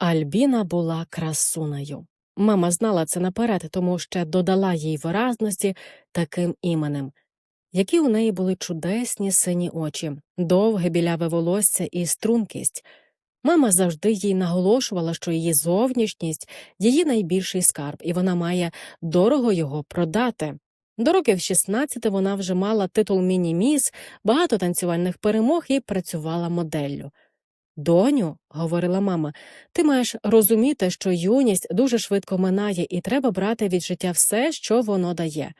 Альбіна була красунею. Мама знала це наперед, тому ще додала їй виразності таким іменем, які у неї були чудесні сині очі, довге біляве волосся і стрункість. Мама завжди їй наголошувала, що її зовнішність її найбільший скарб, і вона має дорого його продати. До років 16 вона вже мала титул міні-міс, багато танцювальних перемог і працювала моделлю. Доню, говорила мама, ти маєш розуміти, що юність дуже швидко минає, і треба брати від життя все, що воно дає.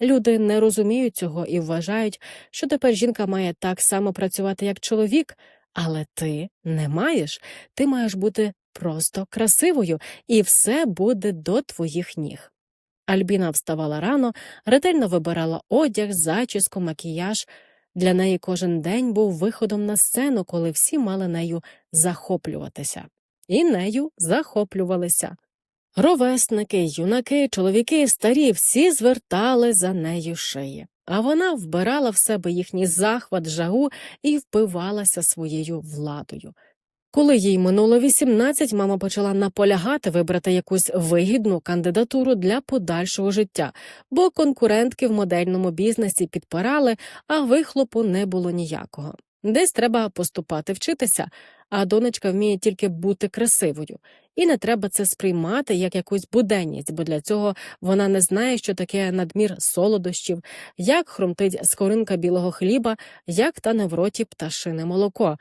Люди не розуміють цього і вважають, що тепер жінка має так само працювати, як чоловік, але ти не маєш, ти маєш бути просто красивою, і все буде до твоїх ніг. Альбіна вставала рано, ретельно вибирала одяг, зачіску, макіяж. Для неї кожен день був виходом на сцену, коли всі мали нею захоплюватися. І нею захоплювалися. Ровесники, юнаки, чоловіки, старі всі звертали за нею шиї, а вона вбирала в себе їхній захват, жагу і впивалася своєю владою. Коли їй минуло 18, мама почала наполягати вибрати якусь вигідну кандидатуру для подальшого життя, бо конкурентки в модельному бізнесі підпирали, а вихлопу не було ніякого. Десь треба поступати вчитися, а донечка вміє тільки бути красивою, і не треба це сприймати як якусь буденність, бо для цього вона не знає, що таке надмір солодощів, як хрумтить скоринка білого хліба, як тане в роті пташине молоко.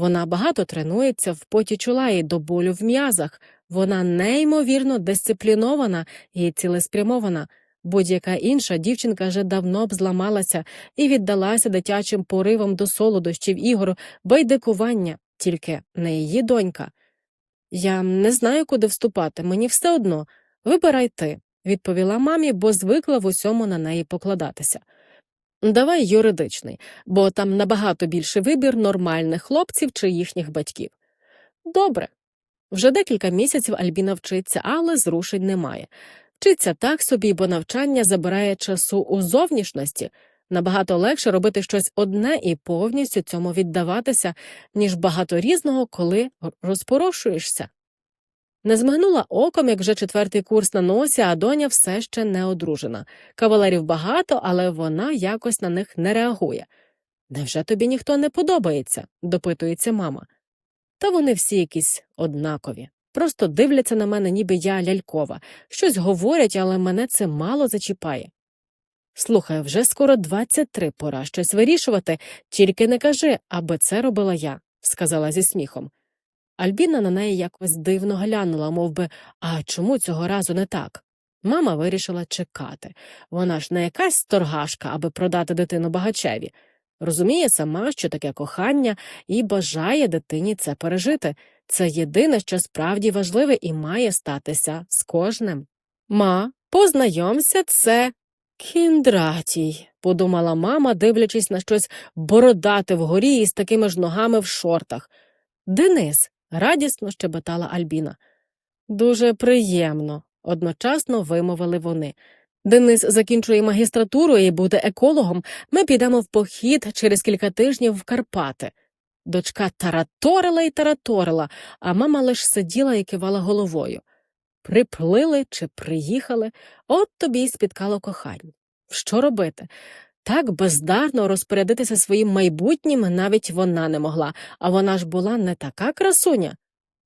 Вона багато тренується в поті чола до болю в м'язах. Вона неймовірно дисциплінована і цілеспрямована. Будь-яка інша дівчинка вже давно б зламалася і віддалася дитячим поривам до солодощів, ігор, байдикування, тільки не її донька. Я не знаю, куди вступати, мені все одно. Вибирай ти, відповіла мамі, бо звикла в усьому на неї покладатися. Давай юридичний, бо там набагато більший вибір нормальних хлопців чи їхніх батьків. Добре. Вже декілька місяців Альбіна вчиться, але зрушень немає. Вчиться так собі, бо навчання забирає часу у зовнішності. Набагато легше робити щось одне і повністю цьому віддаватися, ніж багато різного, коли розпорошуєшся. Не змигнула оком, як вже четвертий курс на носі, а доня все ще не одружена. Кавалерів багато, але вона якось на них не реагує. Невже тобі ніхто не подобається? допитується мама. Та вони всі якісь однакові. Просто дивляться на мене, ніби я лялькова, щось говорять, але мене це мало зачіпає. Слухай, вже скоро 23, пора щось вирішувати, тільки не кажи, аби це робила я, сказала зі сміхом. Альбіна на неї якось дивно глянула, мов би, а чому цього разу не так? Мама вирішила чекати. Вона ж не якась торгашка, аби продати дитину багачеві. Розуміє сама, що таке кохання, і бажає дитині це пережити. Це єдине, що справді важливе і має статися з кожним. Ма, познайомся, це кіндратій, подумала мама, дивлячись на щось бородате вгорі із такими ж ногами в шортах. Денис, радісно щебетала Альбіна. Дуже приємно, одночасно вимовили вони. Денис закінчує магістратуру і буде екологом. Ми підемо в похід через кілька тижнів в Карпати. Дочка тараторила і тараторила, а мама лиш сиділа і кивала головою. Приплили чи приїхали, от тобі й спіткало кохання. Що робити? Так бездарно розпорядитися своїм майбутнім навіть вона не могла, а вона ж була не така красуня.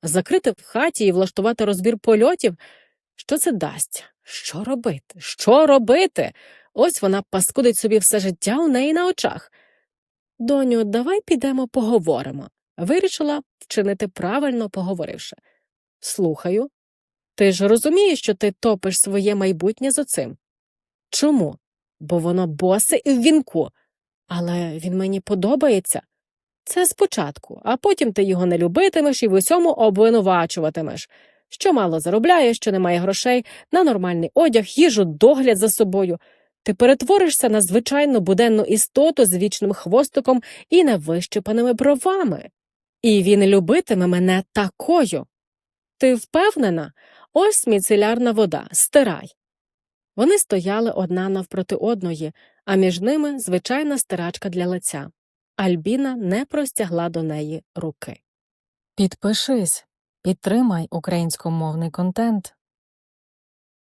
Закрити в хаті і влаштувати розбір польотів. Що це дасть? Що робити? Що робити? Ось вона паскудить собі все життя у неї на очах. Доню, давай підемо поговоримо. Вирішила вчинити правильно, поговоривши. Слухаю. Ти ж розумієш, що ти топиш своє майбутнє з оцим? Чому? Бо воно босе і в вінку. Але він мені подобається. Це спочатку, а потім ти його не любитимеш і в усьому обвинувачуватимеш. Що мало заробляє, що немає грошей, на нормальний одяг, їжу, догляд за собою. Ти перетворишся на звичайну буденну істоту з вічним хвостиком і невищипаними бровами. І він любитиме мене такою. Ти впевнена? Ось міцелярна вода, стирай. Вони стояли одна навпроти одної, а між ними звичайна стирачка для лиця. Альбіна не простягла до неї руки. Підпишись, Підтримай українськомовний контент.